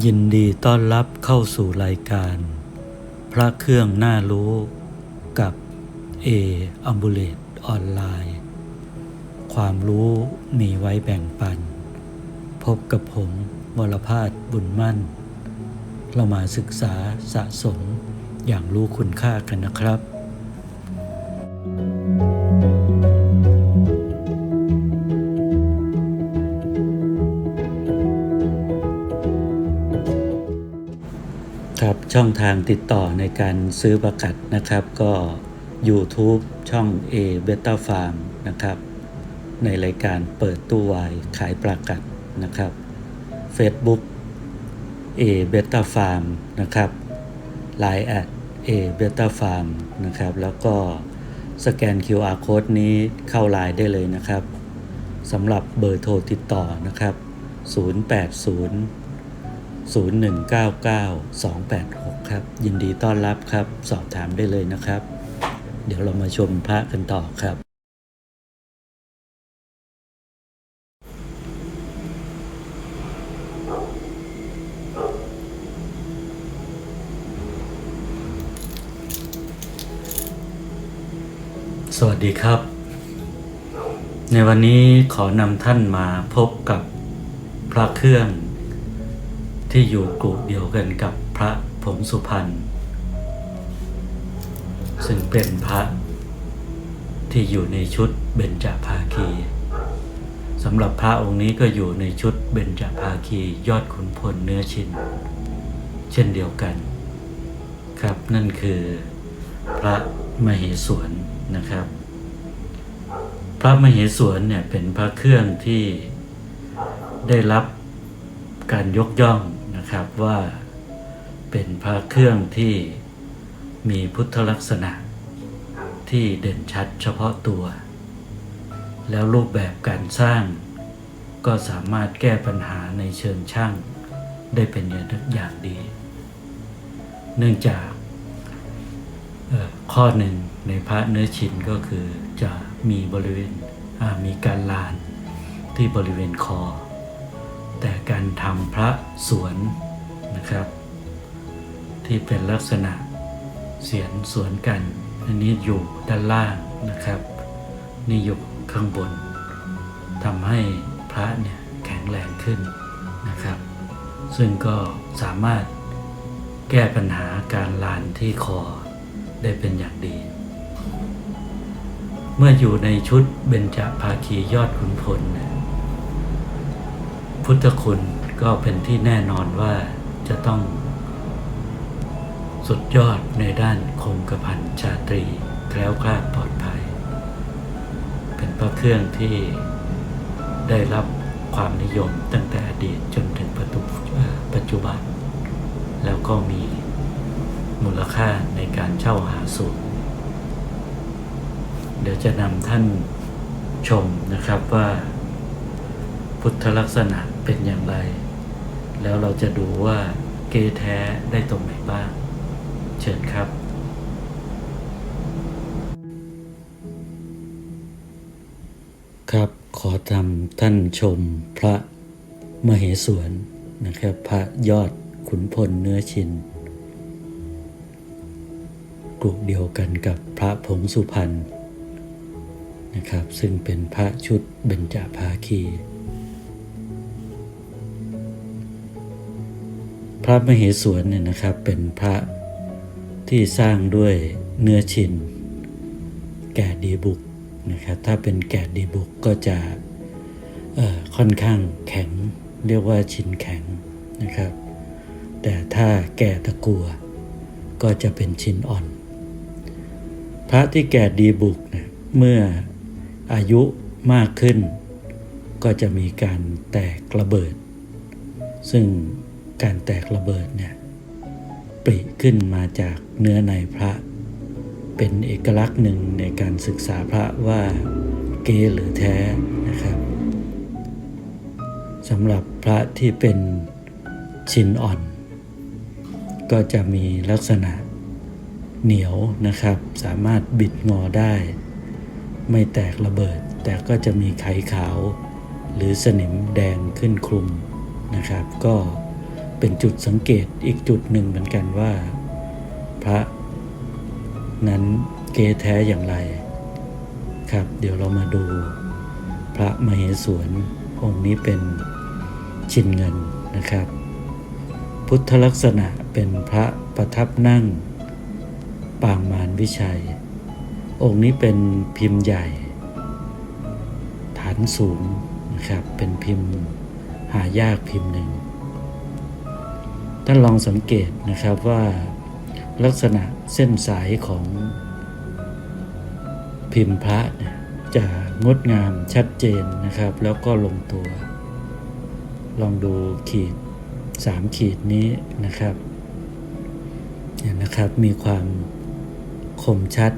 ยินดีต้อนรับเข้าสู่รายการ พระเครื่องน่ารู้กับเออัมบูเลตออนไลน์ ความรู้มีไว้แบ่งปัน พบกับผมวรพาสบุญมั่น เรามาศึกษาสะสมอย่างรู้คุณค่ากันนะครับ ครับช่องทางติดต่อในการซื้อประกัดนะครับก็ YouTube ช่อง A Beta Farm นะครับ ในรายการเปิดตู้วายขายประกัดนะครับ Facebook A Beta Farm นะครับ Line แอด A Beta Farm นะครับ แล้วก็สแกน QR Code นี้เข้าไลน์ได้เลยนะครับสำหรับเบอร์โทรติดต่อนะครับ 080 0199-286 ครับ ยินดีต้อนรับครับ สอบถามได้เลยนะครับ เดี๋ยวเรามาชมพระกันต่อครับ สวัสดีครับ ในวันนี้ขอนำท่านมาพบกับพระเครื่อง ที่อยู่กลุ่มเดียวกันกับพระผงสุพรรณซึ่งเป็นพระที่อยู่ในชุดเบญจภาคีสำหรับพระองค์นี้ก็อยู่ในชุดเบญจภาคียอดขุนพลเนื้อชิน เช่นเดียวกัน ครับนั่นคือพระมเหสวนนะครับ พระมเหสวนเนี่ยเป็นพระเครื่องที่ได้รับการยกย่อง นะครับว่าเป็นพระเครื่องที่มีพุทธลักษณะที่เด่นชัดเฉพาะตัว แล้วรูปแบบการสร้าง ก็สามารถแก้ปัญหาในเชิงช่างได้เป็นอย่างดี เนื่องจากข้อหนึ่งในพระเนื้อชินก็คือจะมีบริเวณมีการลานที่บริเวณคอ แต่การทำพระสวนนะครับ ที่เป็นลักษณะเสียนสวนกัน อันนี้อยู่ด้านล่างนะครับ นี่อยู่ข้างบนทำให้พระเนี่ยแข็งแรงขึ้นนะครับ ซึ่งก็สามารถแก้ปัญหาการลานที่คอได้เป็นอย่างดี เมื่ออยู่ในชุดเบญจภาคียอดขุนพลเนี่ย พุทธคุณก็เป็นที่แน่นอนว่าจะต้อง สุดยอดในด้านคงกระพันชาตรีแคล้วคลาดปลอดภัย เป็นพระเครื่องที่ได้รับความนิยมตั้งแต่อดีตจนถึงปัจจุปัจจุบัน แล้วก็มีมูลค่าในการเช่าหาสูงเดี๋ยวจะนำท่านชมนะครับว่า พุทธลักษณะ เป็นอย่างไร แล้วเราจะดูว่าเกแท้ได้ตรงไหนบ้าง เชิญครับครับขอทำท่านชมพระมเหสวนนะครับ พระยอดขุนพลเนื้อชินกลุ่มเดียวกันกับพระผงสุพรรณนะครับ ซึ่งเป็นพระชุดเบญจภาคี พระมเหสวนเนี่ยนะครับเป็นพระที่สร้างด้วยเนื้อชิน แก่ดีบุกนะครับถ้าเป็นแก่ดีบุกก็จะค่อนข้างแข็งเรียกว่าชินแข็งนะครับ แต่ถ้าแก่ตะกัวก็จะเป็นชินอ่อน พระที่แก่ดีบุกเนี่ยเมื่ออายุมากขึ้น ก็จะมีการแตกระเบิด ซึ่ง การแตกระเบิดเนี่ยปริขึ้นมาจากเนื้อในพระ เป็นเอกลักษณ์หนึ่งในการศึกษาพระว่าเกหรือแท้นะครับสำหรับพระที่เป็นชินอ่อน ก็จะมีลักษณะเหนียวนะครับ สามารถบิดงอได้ ไม่แตกระเบิด แต่ก็จะมีไขขาว หรือสนิมแดงขึ้นคลุมนะครับ ก็ เป็นจุดสังเกตอีกจุดหนึ่งเหมือนกันว่า พระนั้นเกแท้อย่างไร ครับ เดี๋ยวเรามาดู พระมเหสวนองค์นี้เป็นชินเงินนะครับ พุทธลักษณะเป็นพระประทับนั่ง ปางมารวิชัย องค์นี้เป็นพิมพ์ใหญ่ ฐานสูงนะครับเป็นพิมพ์หายากพิมพ์หนึ่ง ท่านลองสังเกตนะครับว่าลักษณะเส้นสายของพิมพ์พระเนี่ยจะงดงามชัดเจนนะครับ แล้วก็ลงตัว ลองดูขีดสามขีดนี้นะครับเนี่ยนะครับมีความคมชัด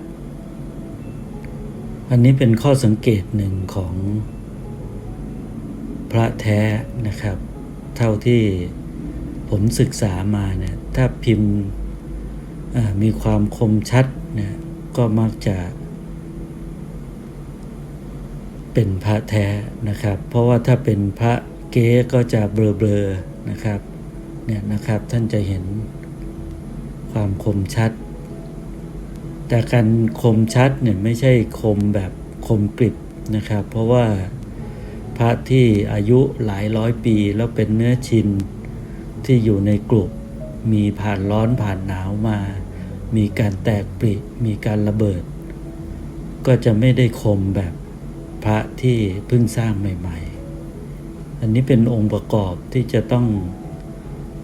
อันนี้เป็นข้อสังเกตหนึ่งของพระแท้นะครับ เท่าที่ ผมศึกษามาเนี่ยถ้าพิมพ์มีความคมชัดเนี่ยก็มักจะเป็นพระแท้นะครับ เพราะว่าถ้าเป็นพระเก๊ก็จะเบลอๆนะครับเนี่ยนะครับท่านจะเห็นความคมชัด แต่การคมชัดเนี่ยไม่ใช่คมแบบคมกริบนะครับ เพราะว่าพระที่อายุหลายร้อยปีแล้วเป็นเนื้อชิน ที่อยู่ในกลุ่มมีผ่านร้อนผ่านหนาวมา มีการแตกปริ มีการระเบิด ก็จะไม่ได้คมแบบพระที่เพิ่งสร้างใหม่ ๆ อันนี้เป็นองค์ประกอบที่จะต้อง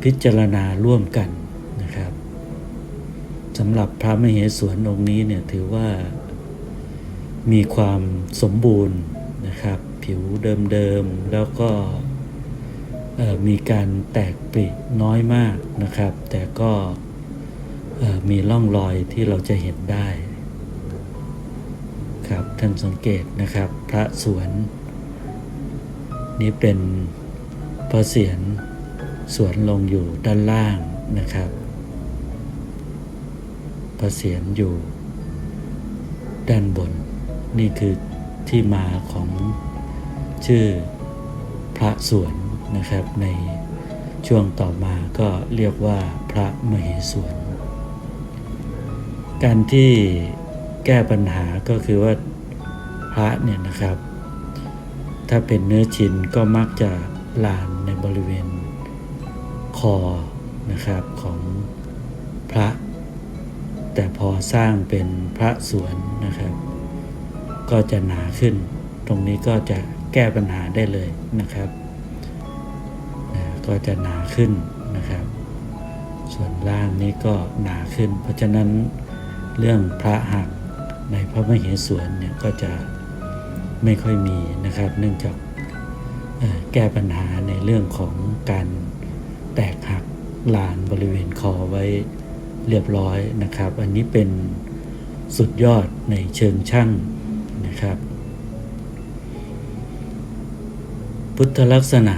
พิจารณาร่วมกันนะครับสำหรับพระมเหสวนองค์นี้เนี่ยถือว่ามีความสมบูรณ์นะครับ ผิวเดิมๆแล้วก็ มีการแตกปริน้อยมากนะครับ แต่ก็มีร่องรอยที่เราจะเห็นได้ครับท่านสังเกตนะครับพระสวน นี้เป็นพระเศียรสวนลงอยู่ด้านล่างนะครับพระเศียรอยู่ด้านบน นี่คือที่มาของชื่อพระสวน นะครับ ในช่วงต่อมาก็เรียกว่าพระมเหสวน การที่แก้ปัญหาก็คือว่าพระเนี่ยนะครับ ถ้าเป็นเนื้อชินก็มักจะลานในบริเวณคอนะครับของพระ แต่พอสร้างเป็นพระสวนนะครับ ก็จะหนาขึ้น ตรงนี้ก็จะแก้ปัญหาได้เลยนะครับ ก็จะหนาขึ้นนะครับ ส่วนล่างนี้ก็หนาขึ้น เพราะฉะนั้นเรื่องพระหักในพระมเหสวนเนี่ยก็จะไม่ค่อยมีนะครับ เนื่องจากแก้ปัญหาในเรื่องของการแตกหักลานบริเวณคอไว้เรียบร้อยนะครับ อันนี้เป็นสุดยอดในเชิงช่างนะครับ พุทธลักษณะ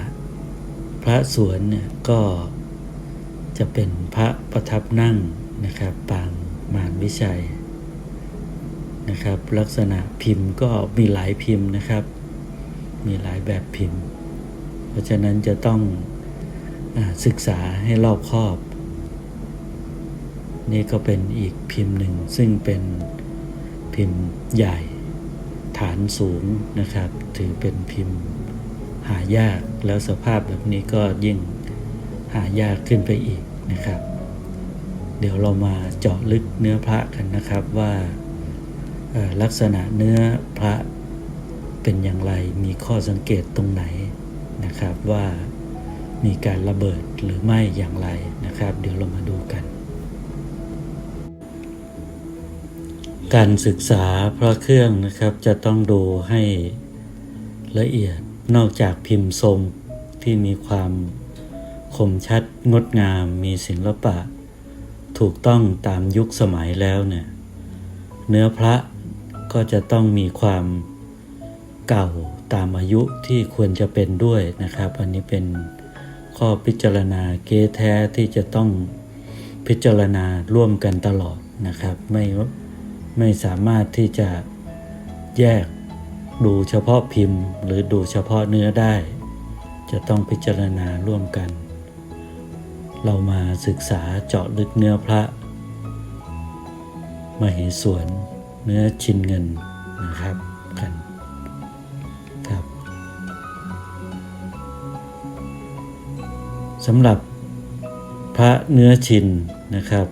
พระสวนเนี่ยก็จะเป็นพระประทับนั่งนะครับปางมารวิชัยนะครับ ลักษณะพิมพ์ก็มีหลายพิมพ์นะครับ มีหลายแบบพิมพ์ เพราะฉะนั้นจะต้องอศึกษาให้รอบคอบ นี่ก็เป็นอีกพิมพ์หนึ่งซึ่งเป็นพิมพ์ใหญ่ ฐานสูงนะครับ ถือเป็นพิมพ์ หายากแล้วสภาพแบบนี้ก็ยิ่งหายากขึ้นไปอีกนะครับ เดี๋ยวเรามาเจาะลึกเนื้อพระกันนะครับว่าลักษณะเนื้อพระเป็นอย่างไรมีข้อสังเกตตรงไหนนะครับว่ามีการระเบิดหรือไม่อย่างไรนะครับ เดี๋ยวเรามาดูกัน การศึกษาพระเครื่องนะครับจะต้องดูให้ละเอียด นอกจากพิมพ์ทรงที่มีความคมชัดงดงามมีศิลปะ ถูกต้องตามยุคสมัยแล้วเนี่ยเนื้อพระก็จะต้องมีความเก่าตามอายุที่ควรจะเป็นด้วยนะครับ อันนี้เป็นข้อพิจารณาเกแท้ที่จะต้องพิจารณาร่วมกันตลอดนะครับ ไม่ไม่สามารถที่จะแยก ดูเฉพาะพิมพ์ หรือดูเฉพาะเนื้อได้ จะต้องพิจารณาร่วมกัน เรามาศึกษาเจาะลึกเนื้อพระ มเหสวนเนื้อชินเงินนะครับกันครับสำหรับพระเนื้อชินนะครับ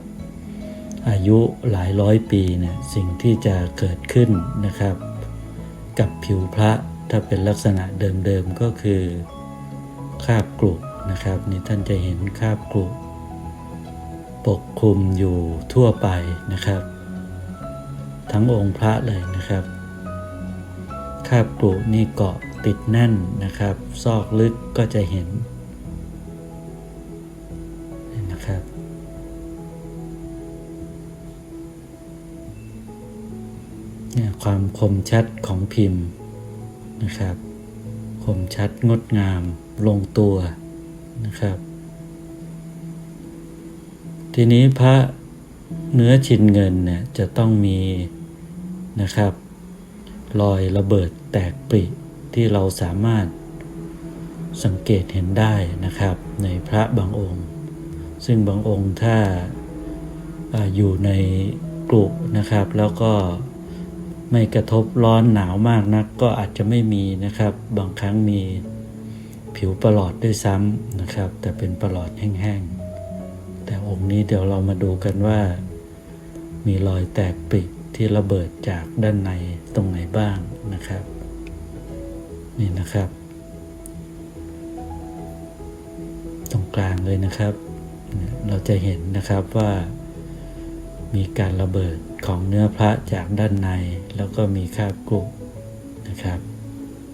อายุหลายร้อยปีเนี่ยสิ่งที่จะเกิดขึ้นนะครับ กับผิวพระถ้าเป็นลักษณะเดิมๆก็คือคาบกรุนะครับนี่ท่านจะเห็นคาบกรุปกคลุมอยู่ทั่วไปนะครับ ทั้งองค์พระเลยนะครับคาบกรุนี่เกาะติดแน่นนะครับ ซอกลึกก็จะเห็น ความคมชัดของพิมพ์นะครับ คมชัดงดงามลงตัวนะครับ ทีนี้พระเนื้อชินเงินเนี่ยจะต้องมีนะครับรอยระเบิดแตกปริที่เราสามารถสังเกตเห็นได้นะครับ ในพระบางองค์ ซึ่งบางองค์ถ้าออยู่ในกรุนะครับ แล้วก็ ไม่กระทบร้อนหนาวมากนักก็อาจจะไม่มีนะครับ บางครั้งมีผิวประหลอดด้วยซ้ำนะครับ แต่เป็นประหลอดแห้งๆ แต่องค์นี้เดี๋ยวเรามาดูกันว่า มีรอยแตกปริที่ระเบิดจากด้านในตรงไหนบ้างนะครับ นี่นะครับ ตรงกลางเลยนะครับเนี่ยเราจะเห็นนะครับว่ามีการระเบิด ของเนื้อพระจากด้านใน แล้วก็มีคาบกรุนะครับ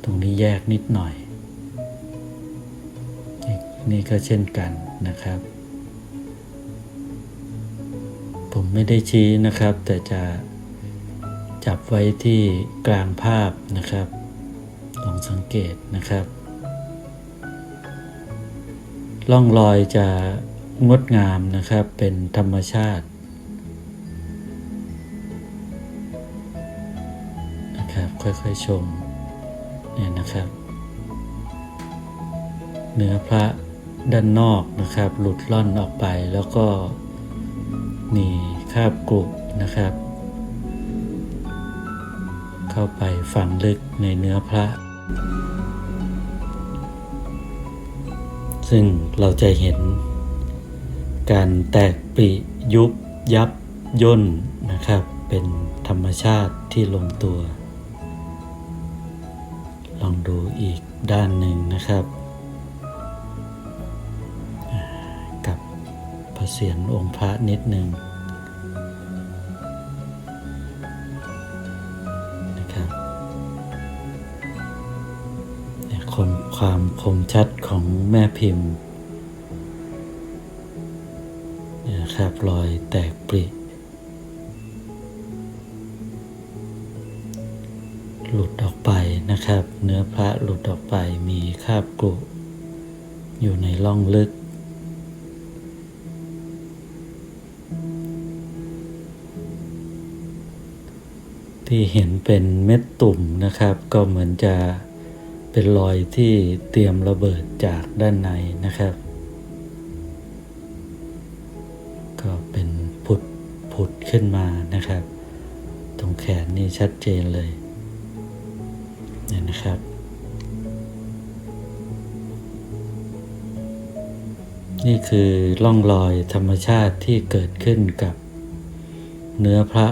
ตรงนี้แยกนิดหน่อยนี่นี่ก็เช่นกันนะครับ ผมไม่ได้ชี้นะครับ แต่จะจับไว้ที่กลางภาพนะครับลองสังเกตนะครับร่องรอยจะงดงามนะครับเป็นธรรมชาติ ค่อยๆชมเนี่ยนะครับ เนื้อพระด้านนอกนะครับ หลุดล่อนออกไปแล้วก็มีคาบกรุนะครับ เข้าไปฝังลึกในเนื้อพระ ซึ่งเราจะเห็นการแตกปริยุบยับย่นนะครับ เป็นธรรมชาติที่ลงตัว องดูอีกด้านหนึ่งนะครับ กับพระเศียรองค์พระนิดหนึ่งนะครับเนี่ยคความคมชัดของแม่พิมพ์เนี่ยนะครับรอยแตกปริ นะครับ เนื้อพระหลุดออกไปมีคราบกรุอยู่ในร่องลึก ที่เห็นเป็นเม็ดตุ่มนะครับ ก็เหมือนจะเป็นรอยที่เตรียมระเบิดจากด้านในนะครับ ก็เป็นผุดผุดขึ้นมานะครับ ตรงแขนนี่ชัดเจนเลย นี่ยนะครับ นี่คือร่องรอยธรรมชาติที่เกิดขึ้นกับเนื้อพระ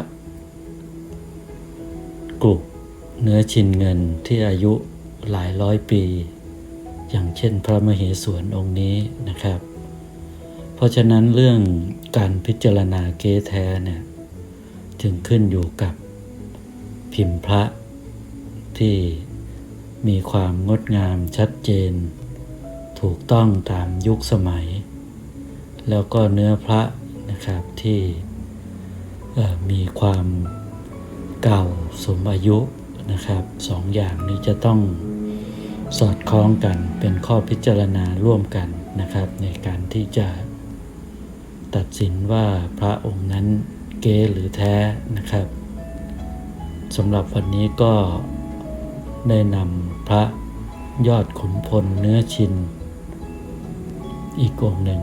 กรุเนื้อชินเงินที่อายุหลายร้อยปี อย่างเช่นพระมเหสวนองค์นี้นะครับ เพราะฉะนั้นเรื่องการพิจารณาเกแท้เนี่ยจึงขึ้นอยู่กับพิมพ์พระที่ มีความงดงามชัดเจน ถูกต้องตามยุคสมัย แล้วก็เนื้อพระนะครับที่มีความเก่าสมอายุนะครับสองอย่างนี้จะต้องสอดคล้องกันเป็นข้อพิจารณาร่วมกันนะครับ ในการที่จะตัดสินว่าพระองค์นั้นเก๊หรือแท้นะครับสำหรับวันนี้ก็ได้นำ พระยอดขุนพลเนื้อชิน อีกองหนึ่ง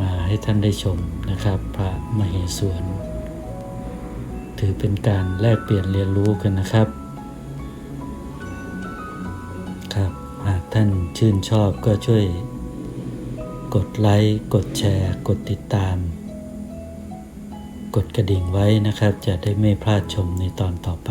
มาให้ท่านได้ชมนะครับ พระมเหสวน ถือเป็นการแลกเปลี่ยนเรียนรู้กันนะครับครับหากท่านชื่นชอบก็ช่วย กดไลค์ กดแชร์ กดติดตาม กดกระดิ่งไว้นะครับ จะได้ไม่พลาดชมในตอนต่อไป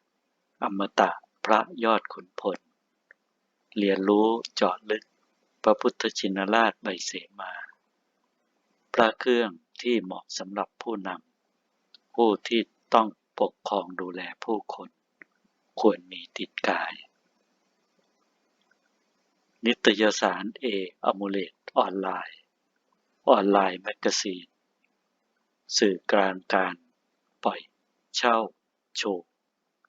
อมตะพระยอดขุนพล เรียนรู้เจาะลึกพระพุทธชินราชใบเสมา พระเครื่องที่เหมาะสำหรับผู้นำผู้ที่ต้องปกครองดูแลผู้คน ควรมีติดกาย นิตยสารเออมูเลตออนไลน์ ออนไลน์แมกกาซีน สื่อกลางการปล่อยเช่าโชว์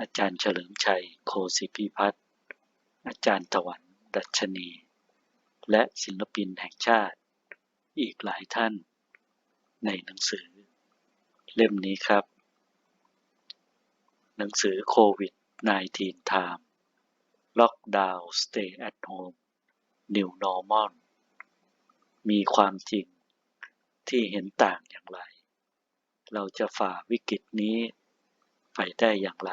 อาจารย์เฉลิมชัยโคสิพิพัฒน์อาจารย์ตะวันดัชนี และศิลปินแห่งชาติ อีกหลายท่าน ในหนังสือ เล่มนี้ครับ หนังสือโควิด -19 Time Lockdown Stay at Home New Normal มีความจริงที่เห็นต่างอย่างไร เราจะฝ่าวิกฤตนี้ไปได้อย่างไร